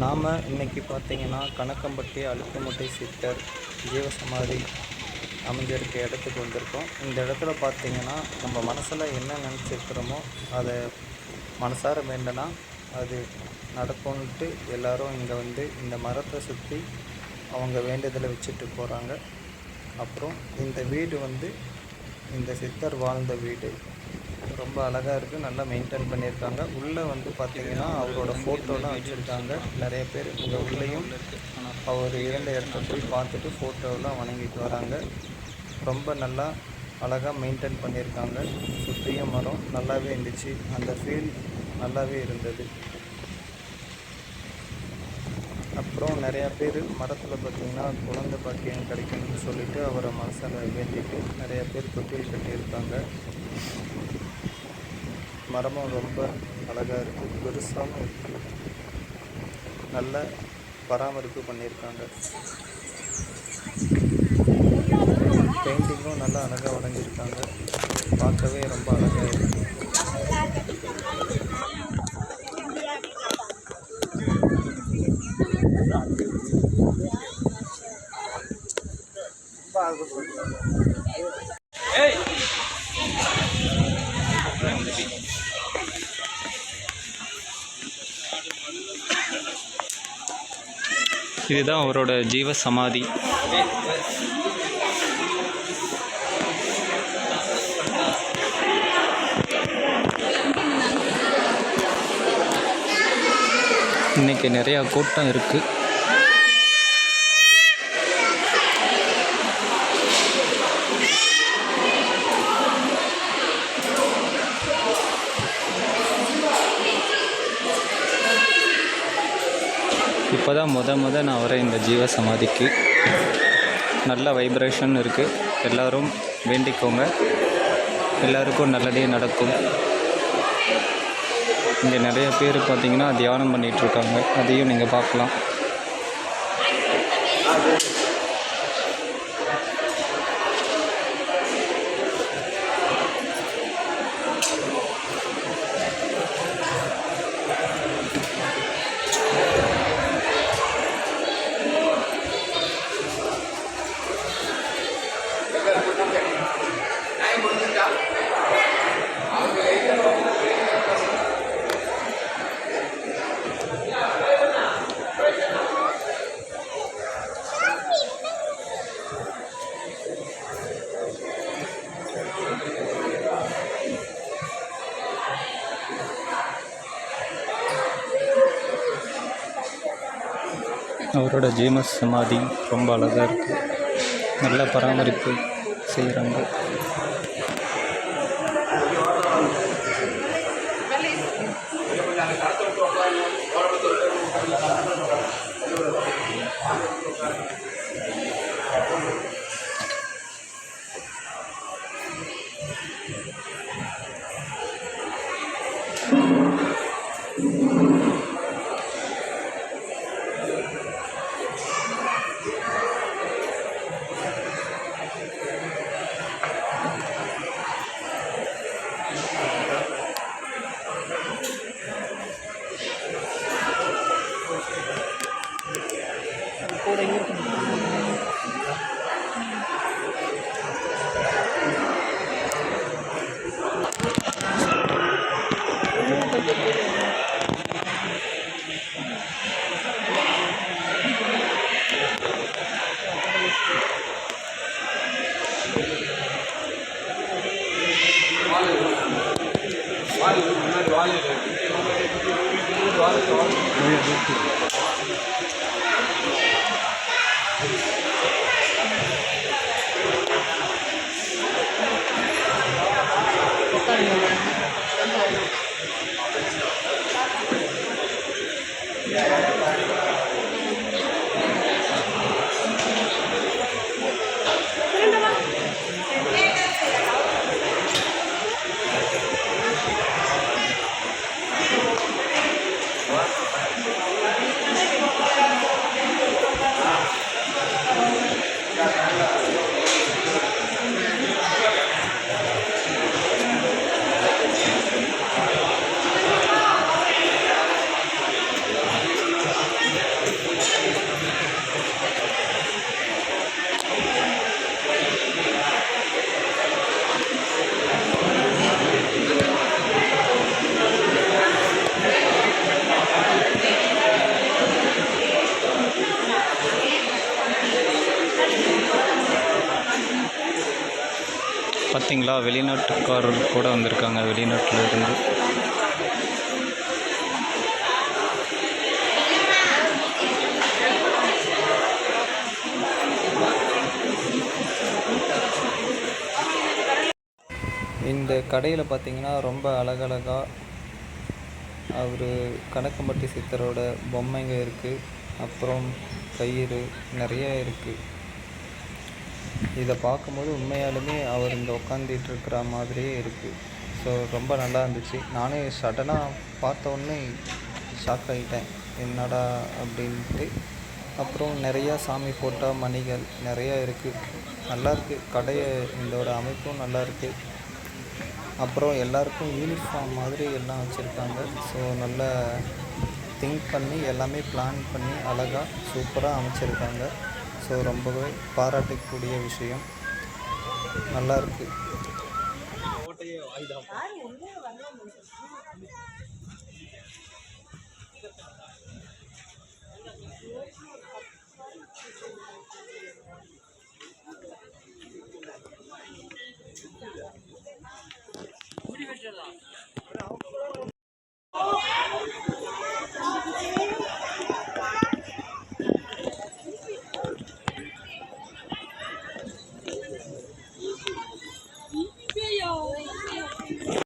நாம் இன்னைக்கு பார்த்தீங்கன்னா கணக்கம்பட்டி அழுக்குமுட்டை சித்தர் ஜீவசமாதி அமைஞ்சிருக்க இடத்துக்கு வந்திருக்கோம். இந்த இடத்துல பார்த்தீங்கன்னா நம்ம மனசில் என்ன நினச்சிருக்கிறோமோ அதை மனசார வேண்டனா அது நடக்கும்ன்ட்டு எல்லாரும் இங்கே வந்து இந்த மரத்தை சுற்றி அவங்க வேண்டுதலை வச்சுட்டு போகிறாங்க அப்புறம் இந்த வீடு வந்து இந்த சித்தர் வாழ்ந்த வீடு. ரொம்ப அழகாக இருக்குது நல்லா மெயின்டைன் பண்ணியிருக்காங்க. உள்ளே வந்து பார்த்தீங்கன்னா அவரோட ஃபோட்டோலாம் வச்சுருக்காங்க. நிறைய பேர் இங்கே உள்ளேயும் அவர் இருந்த இடத்த போய் பார்த்துட்டு ஃபோட்டோலாம் வணங்கிட்டு வராங்க. ரொம்ப நல்லா அழகாக மெயின்டைன் பண்ணியிருக்காங்க. சுற்றியும் மரம். நல்லாவே இருந்துச்சு. அந்த ஃபீல் நல்லாவே இருந்தது. அப்புறம் நிறையா பேர் மரத்தில் பார்த்திங்கன்னா குழந்தை பாக்கியம் கிடைக்கணும்னு சொல்லிட்டு அவரை மனசில் வேண்டிட்டு நிறைய பேர் தொட்டில் கட்டியிருக்காங்க. மரமும் ரொம்ப அழகாக இருக்குது பெருசாகவும் இருக்குது நல்ல பராமரிப்பு பண்ணியிருக்காங்க. பெயிண்டிங்கும் நல்லா அழகாக வரைஞ்சிருக்காங்க பார்க்கவே ரொம்ப அழகாக இருக்குது இதுதான் அவரோட ஜீவ சமாதி இன்னைக்கு நிறையா கூட்டம் இருக்குது இப்போ தான் முத முத நான் வரேன் இந்த ஜீவ சமாதிக்கு நல்ல வைப்ரேஷன் இருக்குது எல்லோரும் வேண்டிக்கோங்க. எல்லாருக்கும் நல்லதே நடக்கும். இங்கே நிறைய பேர் பார்த்தீங்கன்னா தியானம் பண்ணிகிட்ருக்காங்க அதையும் நீங்கள் பார்க்கலாம். அவரோட ஜீம சமாதி ரொம்ப அழகாக இருக்குது நல்ல பராமரிப்பு செய்கிறாங்க वाले वाले वाले वाले वाले பார்த்தீங்களா? வெளிநாட்டுக்காரர் கூட வந்திருக்காங்க. வெளிநாட்டில் இருந்து இந்த கடையில் பார்த்தீங்கன்னா ரொம்ப அழகழகாக அவர் கணக்கம்பட்டி சித்தரோட பொம்மைங்க இருக்குது அப்புறம் கயிறு நிறைய இருக்குது இதை பார்க்கும்போது உண்மையாலுமே அவர் இங்கே உட்காந்துட்டு இருக்கிற மாதிரியே இருக்குது ஸோ ரொம்ப நல்லா இருந்துச்சு. நானே சடனாக பார்த்த உடனே ஷாக் ஆகிட்டேன் என்னடா அப்படின்ட்டு. அப்புறம் நிறையா சாமி ஃபோட்டோ மணிகள் நிறையா இருக்குது நல்லா இருக்குது கடையை இதோட அமைப்பும் நல்லா இருக்குது அப்புறம் எல்லாருக்கும் யூனிஃபார்ம் மாதிரி எல்லாம் வச்சுருக்காங்க. ஸோ நல்ல திங்க் பண்ணி எல்லாமே பிளான் பண்ணி அழகாக சூப்பராக அமைச்சிருக்காங்க. ஸோ ரொம்பவே பாராட்டக்கூடிய விஷயம். நல்லா இருக்குது